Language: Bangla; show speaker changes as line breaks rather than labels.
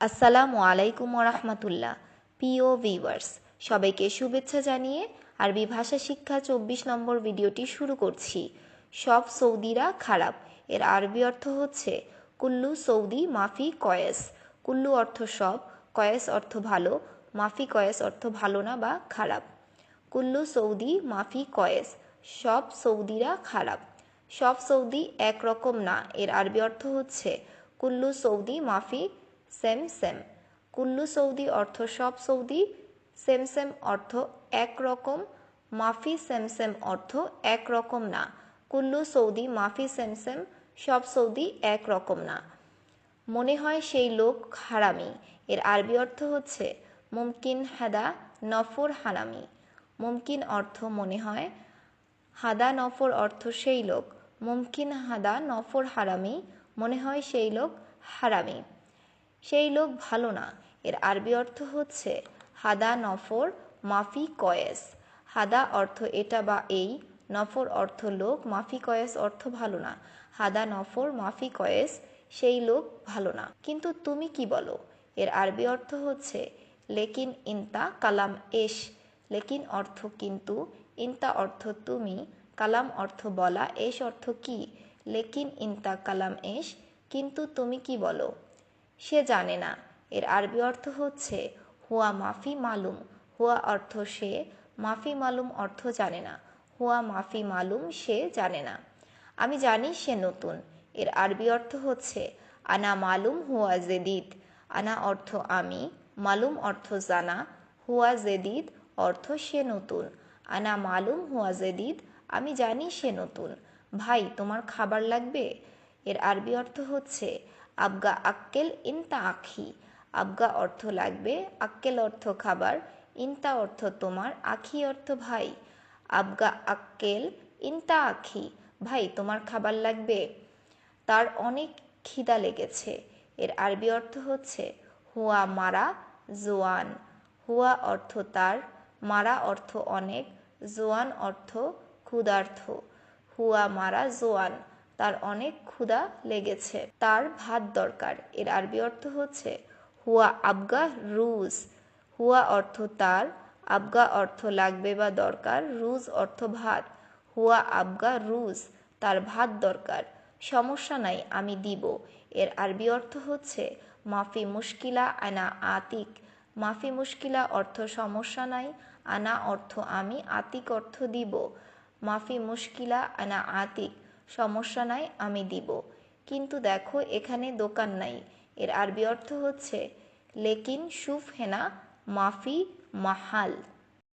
আসসালামু আলাইকুম রহমতুল্লাহ পিও ভিউয়ার্স সবাইকে শুভেচ্ছা জানিয়ে আরবি ভাষা শিক্ষা চব্বিশ নম্বর ভিডিওটি শুরু করছি। সব সৌদিরা খারাপ। এর আরবি অর্থ হচ্ছে, কুল্লু সৌদি মাফি কয়েস। কুল্লু অর্থ সব, কয়েস অর্থ ভালো, মাফি কয়েস অর্থ ভালো না বা খারাপ। কুল্লু সৌদি মাফি কয়েস, সব সৌদিরা খারাপ। সব সৌদি একরকম না। এর আরবি অর্থ হচ্ছে, কুল্লু সৌদি মাফি সেম সেম। কুল্লু সৌদি অর্থ সব সৌদি, সেম সেম অর্থ একরকম মাফি সেম সেম অর্থ একরকম না। কুল্লু সৌদি, মাফি সেম সেম, সব সৌদি একরকম না। মনে হয় সেই লোক হারামি। এর আরবি অর্থ হচ্ছে মুমকিন হাদা নফর হারামি মুমকিন অর্থ মনে হয় হাদা নফর অর্থ সেই লোক। মুমকিন হাদা নফর হারামি। মনে হয় সেই লোক হারামি। সেই লোক ভালো না। এর আরবি অর্থ হচ্ছে, হাদা নফর মাফি কয়েস। হাদা অর্থ এটা বা এই, নফর অর্থ লোক, মাফি কয়েস অর্থ ভালো না। হাদা নফর মাফি কয়েস, সেই লোক ভালো না। কিন্তু তুমি কি বলো? এর আরবি অর্থ হচ্ছে, লেকিন ইনতা কালাম এশ লেকিন অর্থ কিন্তু, ইনতা অর্থ তুমি, কালাম অর্থ বলা। এশ অর্থ কি? লেকিন ইনতা কালাম এশ কিন্তু তুমি কি বলো? সে জানে না। এর আরবি অর্থ হচ্ছে, হুয়া মাফি মালুম। হুয়া অর্থ সে, মাফি মালুম অর্থ জানে না। হুয়া মাফি মালুম সে জানে না। আমি জানি সে নতুন। এর আরবি অর্থ হচ্ছে, আনা মালুম হুয়া জেদিদ। আনা অর্থ আমি, মালুম অর্থ জানা। হুয়া জেদিদ অর্থ সে নতুন। আনা মালুম হুয়া জেদিদ, আমি জানি সে নতুন। ভাই, তোমার খাবার লাগবে? এর আরবি অর্থ হচ্ছে আবগা আক্কেল ইনতা আখি। আবগা অর্থ লাগবে, আক্কেল অর্থ খাবার, ইনতা অর্থ তোমার, আখি অর্থ ভাই। আবগা আক্কেল ইনতা আখি, ভাই তোমার খাবার লাগবে। তার অনেক খিদা লেগেছে। এর আরবি অর্থ হচ্ছে, হুয়া মারা জোয়ান। হুয়া অর্থ তার, মারা অর্থ অনেক, জোয়ান অর্থ ক্ষুধার্থ। হুয়া মারা জোয়ান। তার অনেক ক্ষুধা লেগেছে। তার ভাত দরকার। এর আরবি অর্থ হচ্ছে, হুয়া আবগা রুজ। হুয়া অর্থ তার, আবগা অর্থ লাগবে বা দরকার। রুজ অর্থ ভাত। হুয়া আবগা রুজ, তার ভাত দরকার। সমস্যা নাই, আমি দিব। এর আরবি অর্থ হচ্ছে, মাফি মুশকিলা আনা আতিক। মাফি মুশকিলা অর্থ, সমস্যা নাই, আনা অর্থ আমি আতিক অর্থ দিব। মাফি মুশকিলা আনা আতিক। সমস্যা নাই, আমি দিব। কিন্তু দেখো, এখানে দোকান নাই। এর আরবি অর্থ হচ্ছে, লেকিন সুফ হেনা মাফি মাহাল।